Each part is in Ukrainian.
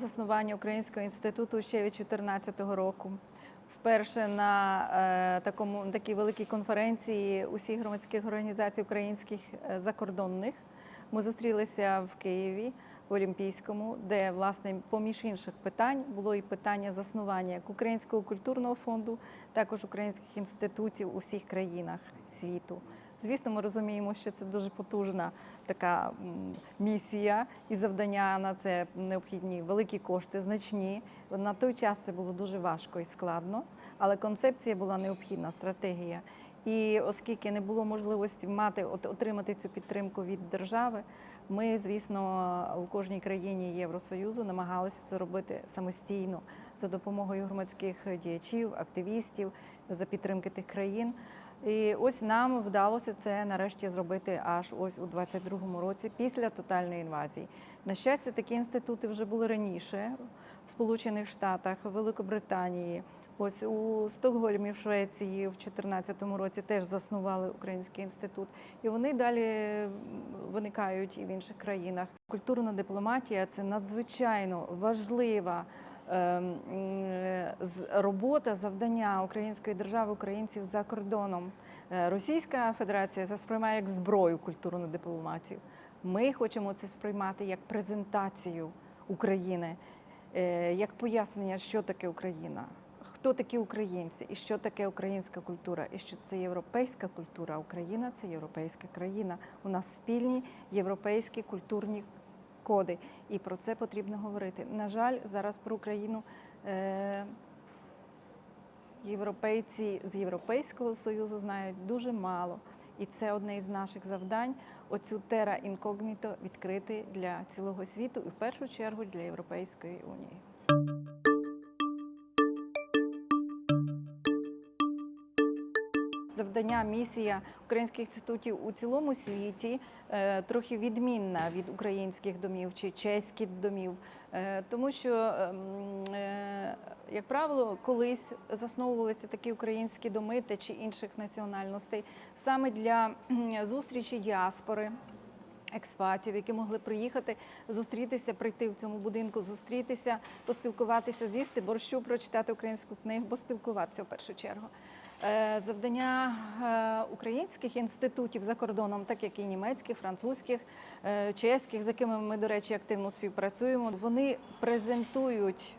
заснування Українського інституту ще від 2014 року. Вперше на е, такому такій великій конференції усіх громадських організацій українських е, закордонних ми зустрілися в Києві в Олімпійському, де власне поміж інших питань було і питання заснування як Українського культурного фонду, також українських інститутів у всіх країнах світу. Звісно, ми розуміємо, що це дуже потужна така місія і завдання на це необхідні великі кошти, значні. На той час це було дуже важко і складно, але концепція була необхідна, стратегія. І оскільки не було можливості мати от- отримати цю підтримку від держави, ми, звісно, у кожній країні Євросоюзу намагалися це робити самостійно за допомогою громадських діячів, активістів, за підтримки тих країн. І ось нам вдалося це нарешті зробити аж ось у 22-му році після тотальної інвазії. На щастя, такі інститути вже були раніше в Сполучених Штатах, в Великобританії. Ось у Стокгольмі в Швеції в 2014 році теж заснували український інститут, і вони далі виникають і в інших країнах. Культурна дипломатія це надзвичайно важлива робота, завдання української держави українців за кордоном. Е, Російська Федерація це сприймає як зброю культурну дипломатію. Ми хочемо це сприймати як презентацію України, е, як пояснення, що таке Україна, хто такі українці, і що таке українська культура, і що це європейська культура. Україна це європейська країна. У нас спільні європейські культурні коди, і про це потрібно говорити. На жаль, зараз про Україну. Е- Європейці з Європейського союзу знають дуже мало, і це одне із наших завдань. Оцю тера інкогніто відкрити для цілого світу і в першу чергу для Європейської унії. Завдання, місія українських інститутів у цілому світі е, трохи відмінна від українських домів чи чеських домів, Е, тому що, ем, е, як правило, колись засновувалися такі українські доми та чи інших національностей саме для зустрічі діаспори. Експатів, які могли приїхати, зустрітися, прийти в цьому будинку, зустрітися, поспілкуватися, з'їсти борщу, прочитати українську книгу, поспілкуватися в першу чергу. Е, Завдання е, українських інститутів за кордоном, так як і німецьких, французьких, е, чеських, з якими ми, до речі, активно співпрацюємо, вони презентують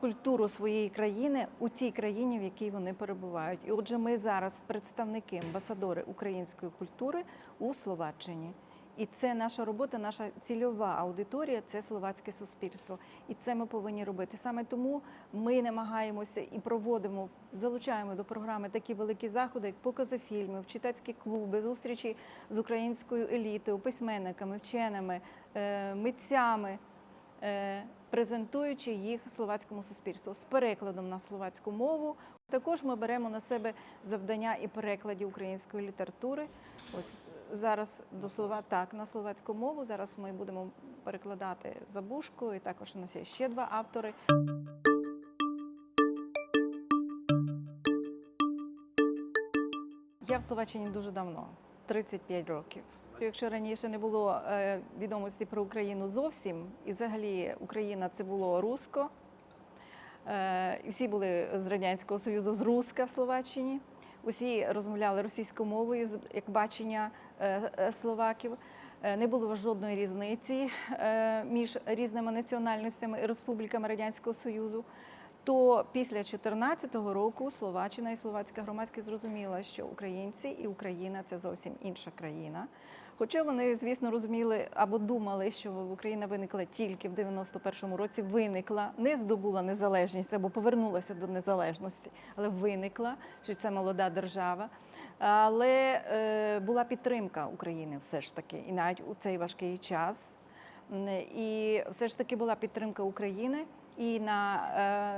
культуру своєї країни у тій країні, в якій вони перебувають. І отже, ми зараз представники, амбасадори української культури у Словаччині. І це наша робота, наша цільова аудиторія це словацьке суспільство. І це ми повинні робити. Саме тому ми намагаємося і проводимо, залучаємо до програми такі великі заходи, як покази фільмів, читацькі клуби, зустрічі з українською елітою, письменниками, вченими, е, митцями. е, Презентуючи їх словацькому суспільству з перекладом на словацьку мову, також ми беремо на себе завдання і перекладів української літератури. Ось зараз до слова так на словацьку мову. Зараз ми будемо перекладати забушку, і також у нас є ще два автори. Я в Словаччині дуже давно 35 років. Якщо раніше не було е, відомості про Україну зовсім, і взагалі Україна це було русско, Е, і всі були з Радянського Союзу, з Руска в Словаччині. Усі розмовляли російською мовою, як бачення е, е, словаків. Е, Не було жодної різниці між різними національностями і республіками Радянського Союзу. То після 2014 року Словаччина і словацька громадськість зрозуміла, що українці і Україна це зовсім інша країна. Хоча вони, звісно, розуміли або думали, що Україна виникла тільки в 91-му році, виникла, не здобула незалежність або повернулася до незалежності, але виникла, що це молода держава. Але е, була підтримка України все ж таки, і навіть у цей важкий час. І все ж таки була підтримка України і на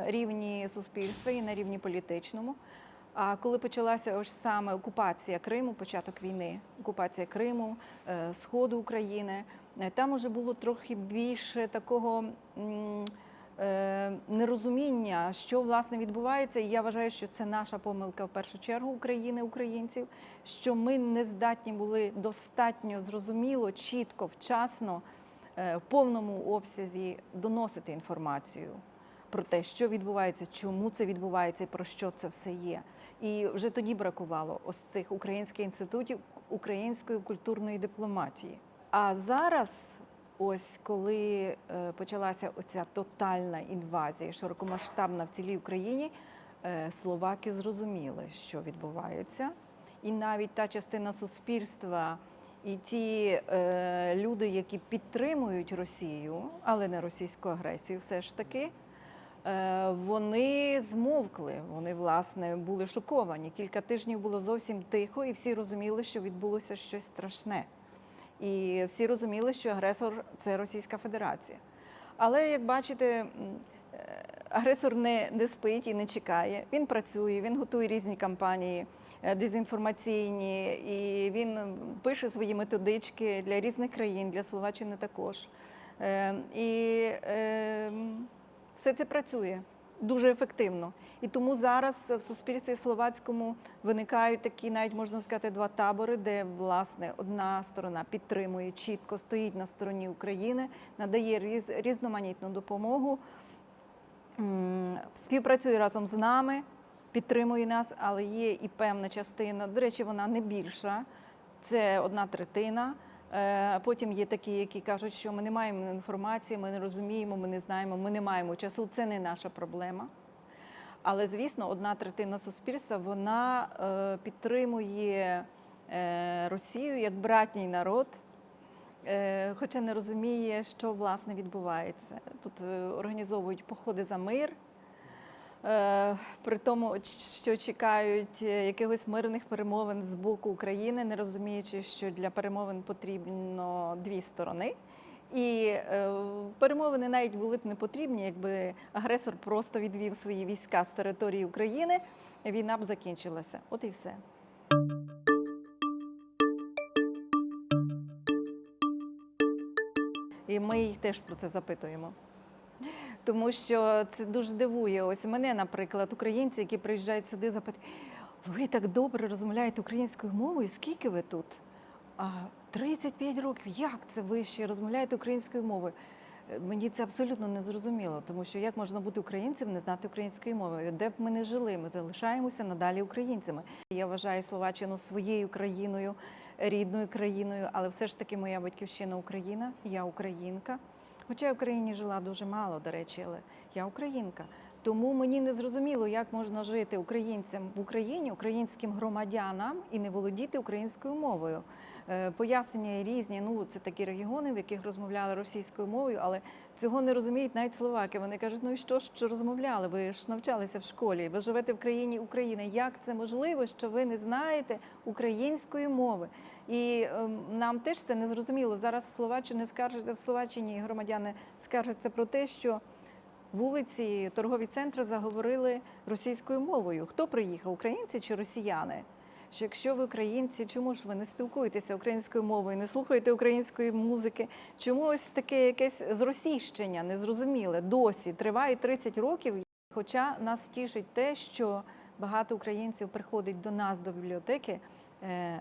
е, рівні суспільства, і на рівні політичному. А коли почалася ось саме окупація Криму, початок війни, окупація Криму, е, сходу України, е, там уже було трохи більше такого е, нерозуміння, що власне відбувається. І я вважаю, що це наша помилка в першу чергу України, українців, що ми не здатні були достатньо зрозуміло, чітко, вчасно в повному обсязі доносити інформацію про те, що відбувається, чому це відбувається і про що це все є. І вже тоді бракувало ось цих українських інститутів української культурної дипломатії. А зараз, ось коли е, почалася оця тотальна інвазія, широкомасштабна в цілій Україні, е, словаки зрозуміли, що відбувається, і навіть та частина суспільства. І ті е, люди, які підтримують Росію, але не російську агресію, все ж таки, вони змовкли. Вони власне були шоковані. Кілька тижнів було зовсім тихо, і всі розуміли, що відбулося щось страшне. І всі розуміли, що агресор це Російська Федерація. Але як бачите, е, агресор не, не спить і не чекає. Він працює, він готує різні кампанії е, дезінформаційні, і він пише свої методички для різних країн, для Словаччини також. Е, І е, все це працює дуже ефективно. І тому зараз в суспільстві словацькому виникають такі, навіть можна сказати, два табори, де власне одна сторона підтримує чітко, стоїть на стороні України, надає різ, різноманітну допомогу, співпрацює разом з нами, підтримує нас, але є і певна частина. До речі, вона не більша, це одна третина. Е, Потім є такі, які кажуть, що ми не маємо інформації, ми не розуміємо, ми не знаємо, ми не маємо часу. Це не наша проблема. Але звісно, одна третина суспільства вона е, підтримує е, Росію як братній народ, хоча не розуміє, що власне відбувається. Тут організовують походи за мир. Е, При тому, що чекають е, якихось мирних перемовин з боку України, не розуміючи, що для перемовин потрібно дві сторони. І е, перемовини навіть були б не потрібні, якби агресор просто відвів свої війська з території України, війна б закінчилася. От і все. І ми їх теж про це запитуємо. Тому що це дуже дивує. Ось мене, наприклад, українці, які приїжджають сюди, запитують, ви так добре розмовляєте українською мовою, скільки ви тут? А 35 років. Як це ви ще розмовляєте українською мовою? Мені це абсолютно не зрозуміло, тому що як можна бути українцем, не знати української мови? Де б ми не жили, ми залишаємося надалі українцями. Я вважаю Словаччину своєю країною, рідною країною, але все ж таки моя батьківщина Україна, я українка. Хоча я в Україні жила дуже мало, до речі, але я українка. Тому мені не зрозуміло, як можна жити українцям в Україні, українським громадянам і не володіти українською мовою. Е, Пояснення різні. Ну це такі регіони, в яких розмовляли російською мовою, але цього не розуміють навіть словаки. Вони кажуть, ну і що ж що розмовляли? Ви ж навчалися в школі, ви живете в країні України. Як це можливо, що ви не знаєте української мови? І ем, нам теж це не зрозуміло. Зараз Словаччини скаржаться в Словаччині громадяни скаржаться про те, що вулиці, торгові центри заговорили російською мовою. Хто приїхав? Українці чи росіяни? Що якщо ви українці, чому ж ви не спілкуєтеся українською мовою, не слухаєте української музики? Чому ось таке якесь зросійщення незрозуміле досі триває 30 років? Хоча нас тішить те, що багато українців приходить до нас до бібліотеки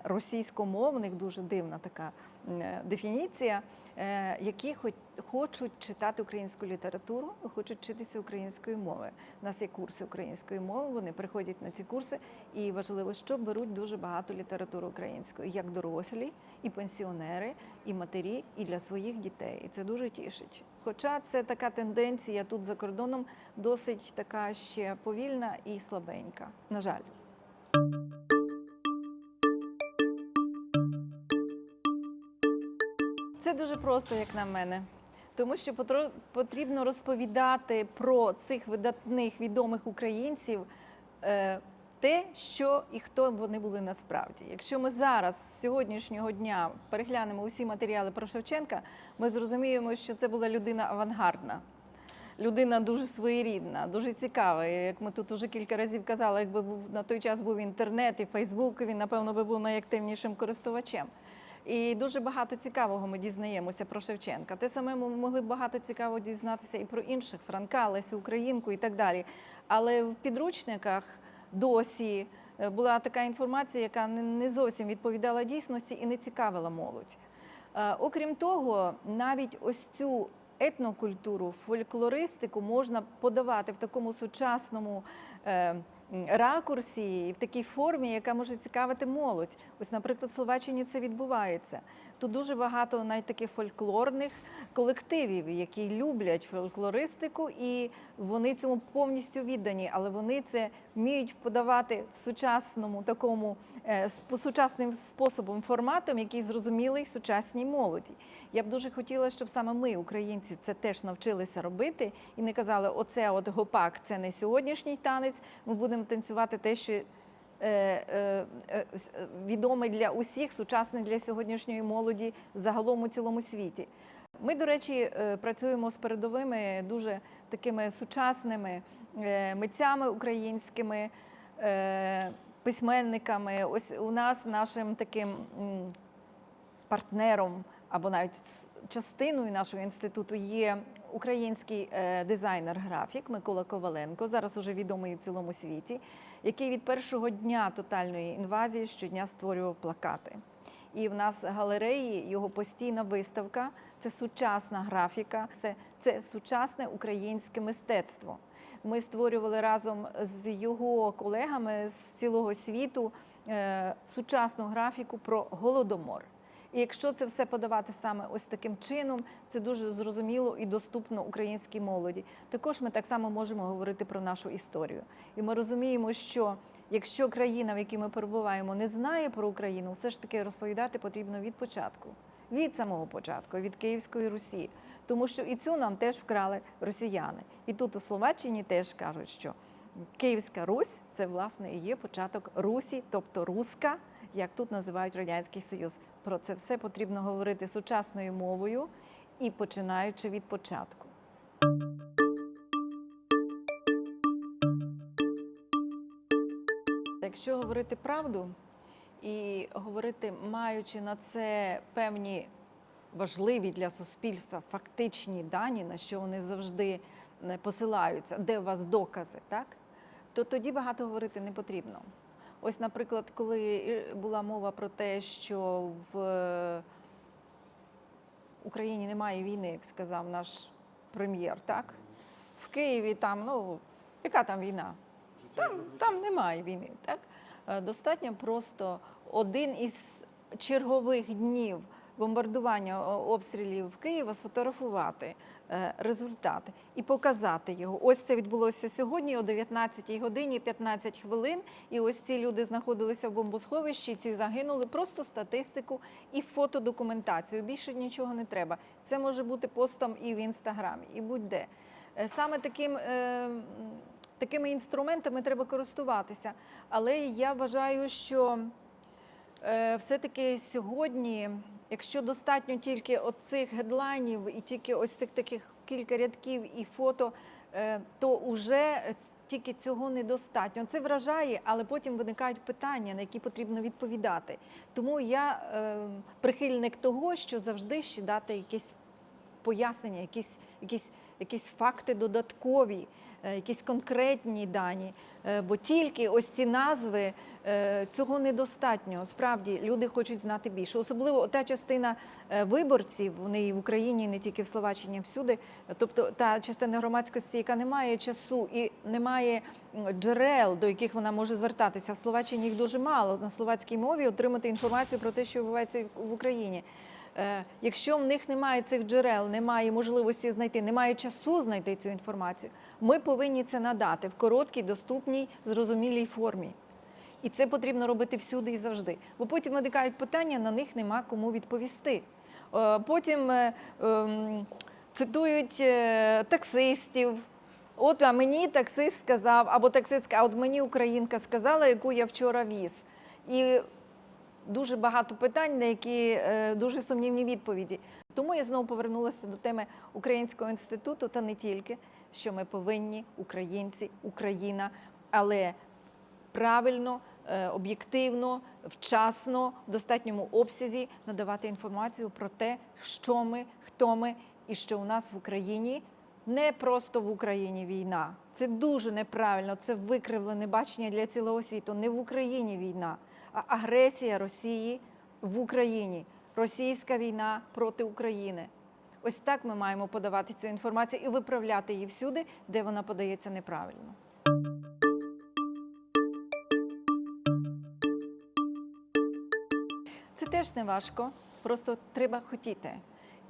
російськомовних, дуже дивна така е, дефініція, е, які хоч- хочуть читати українську літературу, хочуть вчитися української мови. У нас є курси української мови, вони приходять на ці курси, і важливо, що беруть дуже багато літератури української, як дорослі, і пенсіонери, і матері, і для своїх дітей. І це дуже тішить. Хоча це така тенденція тут за кордоном досить така ще повільна і слабенька. На жаль. Дуже просто, як на мене. Тому що потрібно розповідати про цих видатних відомих українців е, те, що і хто вони були насправді. Якщо ми зараз з сьогоднішнього дня переглянемо усі матеріали про Шевченка, ми зрозуміємо, що це була людина авангардна. Людина дуже своєрідна, дуже цікава. Як ми тут уже кілька разів казали, якби був на той час був інтернет і Фейсбук, він напевно би був найактивнішим користувачем. І дуже багато цікавого ми дізнаємося про Шевченка. Те саме ми могли б багато цікавого дізнатися і про інших Франка, Лесю Українку і так далі. Але в підручниках досі е, була така інформація, яка не- зовсім відповідала дійсності і не цікавила молодь. Е, Окрім того, навіть ось цю етнокультуру, фольклористику можна подавати в такому сучасному е, ракурсі і в такій формі, яка може цікавити молодь. Ось, наприклад, в Словаччині це відбувається. Тут дуже багато навіть таких фольклорних колективів, які люблять фольклористику, і вони цьому повністю віддані, але вони це вміють подавати в сучасному такому е, сучасним способом, форматом, який зрозумілий сучасній молоді. Я б дуже хотіла, щоб саме ми, українці, це теж навчилися робити і не казали, оце от гопак, це не сьогоднішній танець. Ми будемо танцювати те, що е, е, е, відоме для усіх, сучасне для сьогоднішньої молоді загалом у цілому світі. Ми, до речі, працюємо з передовими дуже такими сучасними митцями українськими, письменниками. Ось у нас нашим таким партнером або навіть частиною нашого інституту є український дизайнер-графік Микола Коваленко, зараз уже відомий у цілому світі, який від першого дня тотальної інвазії щодня створював плакати. І в нас галереї його постійна виставка це сучасна графіка, це, це сучасне українське мистецтво. Ми створювали разом з його колегами з цілого світу е, сучасну графіку про голодомор. І якщо це все подавати саме ось таким чином, це дуже зрозуміло і доступно українській молоді. Також ми так само можемо говорити про нашу історію. І ми розуміємо, що якщо країна, в якій ми перебуваємо, не знає про Україну, все ж таки розповідати потрібно від початку, від самого початку, від Київської Русі. Тому що і цю нам теж вкрали росіяни. І тут у Словаччині теж кажуть, що Київська Русь це власне і є початок Русі, тобто руска, як тут називають Радянський Союз. Про це все потрібно говорити сучасною мовою і починаючи від початку. Якщо говорити правду і говорити, маючи на це певні важливі для суспільства фактичні дані, на що вони завжди е, посилаються, де у вас докази, так? то тоді багато говорити не потрібно. Ось, наприклад, коли е, була мова про те, що в е, Україні немає війни, як сказав наш прем'єр, так? В Києві там, ну, яка там війна? Там, там немає війни. Так? Е, Достатньо просто один із чергових днів бомбардування обстрілів Києва сфотографувати е, результати і показати його. Ось це відбулося сьогодні о 19 годині 15 хвилин. І ось ці люди знаходилися в бомбосховищі, ці загинули. Просто статистику і фотодокументацію. Більше нічого не треба. Це може бути постом і в інстаграмі, і будь-де. Е, Саме таким. е, Такими інструментами треба користуватися. Але я вважаю, що все-таки сьогодні, якщо достатньо тільки оцих гедлайнів і тільки ось цих таких кілька рядків і фото, е, то вже тільки цього недостатньо. Це вражає, але потім виникають питання, на які потрібно відповідати. Тому я е, прихильник того, що завжди ще дати якесь пояснення, якісь, якісь, якісь факти додаткові, е, якісь конкретні дані. Е, Бо тільки ось ці назви е, цього недостатньо. Справді люди хочуть знати більше. Особливо та частина е, виборців, вони і в Україні, і не тільки в Словаччині, всюди. Тобто та частина громадськості, яка не має часу і не має джерел, до яких вона може звертатися. В Словаччині їх дуже мало на словацькій мові отримати інформацію про те, що відбувається в Україні. Е, Якщо в них немає цих джерел, немає можливості знайти, немає часу знайти цю інформацію, ми повинні це надати в короткій, доступній, зрозумілій формі. І це потрібно робити всюди і завжди. Бо потім виникають питання, на них нема кому відповісти. Е, Потім е, ем, цитують е, таксистів. От а мені таксист сказав, або таксистка, а от мені українка сказала, яку я вчора віз. І дуже багато питань, на які дуже сумнівні відповіді. Тому я знову повернулася до теми Українського інституту, та не тільки, що ми повинні, українці, Україна, але правильно, об'єктивно, вчасно, в достатньому обсязі надавати інформацію про те, що ми, хто ми, і що у нас в Україні не просто в Україні війна. Це дуже неправильно, це викривлене бачення для цілого світу. Не в Україні війна, а агресія Росії в Україні. російська війна проти України. Ось так ми маємо подавати цю інформацію і виправляти її всюди, де вона подається неправильно. Теж не важко, просто треба хотіти.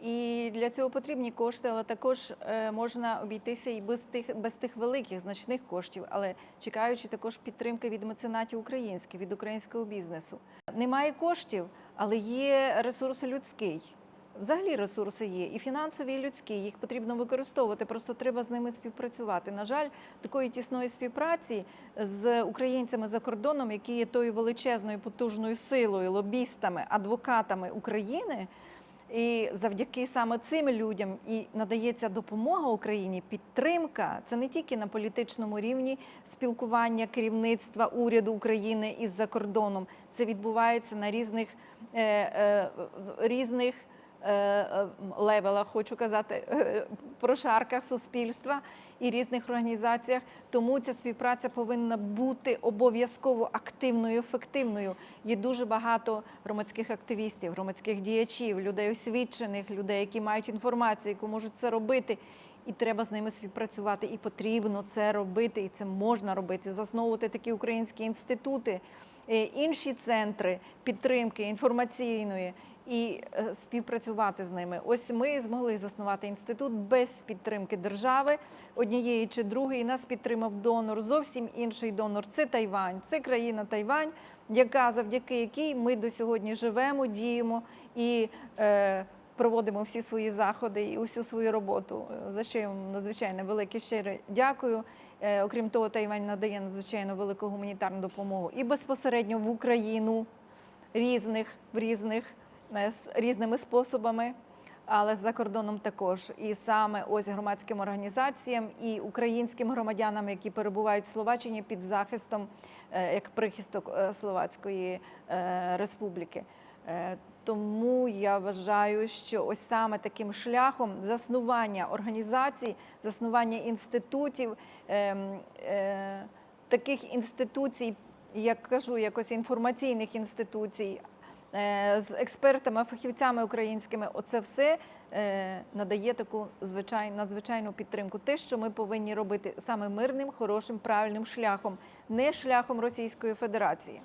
І для цього потрібні кошти, але також е, можна обійтися і без тих, без тих великих значних коштів, але чекаючи також підтримки від меценатів українських, від українського бізнесу. Немає коштів, але є ресурс людський. Взагалі ресурси є і фінансові, і людські. Їх потрібно використовувати. Просто треба з ними співпрацювати. На жаль, такої тісної співпраці з українцями за кордоном, які є тою величезною потужною силою, лобістами, адвокатами України. І завдяки саме цим людям і надається допомога Україні, підтримка. Це не тільки на політичному рівні спілкування керівництва уряду України із за кордоном. Це відбувається на різних е, е, різних е, е, левелах, хочу казати, е, прошарках суспільства і різних організаціях. Тому ця співпраця повинна бути обов'язково активною, ефективною. Є дуже багато громадських активістів, громадських діячів, людей освічених, людей, які мають інформацію, які можуть це робити. І треба з ними співпрацювати, і потрібно це робити, і це можна робити, засновувати такі українські інститути, е, інші центри підтримки інформаційної і е, співпрацювати з ними. Ось ми змогли заснувати інститут без підтримки держави однієї чи другої. Нас підтримав донор, зовсім інший донор. Це Тайвань, це країна Тайвань, яка завдяки якій ми до сьогодні живемо, діємо і. Е, Проводимо всі свої заходи і усю свою роботу, за що я вам надзвичайно велике щире дякую. Е, Окрім того, Тайвань надає надзвичайно велику гуманітарну допомогу і безпосередньо в Україну різних в різних е, з різними способами, але за кордоном також. І саме ось громадським організаціям і українським громадянам, які перебувають в Словаччині під захистом е, як прихисток е, Словацької е, республіки. Е, Тому я вважаю, що ось саме таким шляхом заснування організацій, заснування інститутів, ем, е, таких інституцій, як кажу, якось інформаційних інституцій е, з експертами, фахівцями українськими, оце все е, надає таку звичай, надзвичайну підтримку. Те, що ми повинні робити саме мирним, хорошим, правильним шляхом, не шляхом Російської Федерації.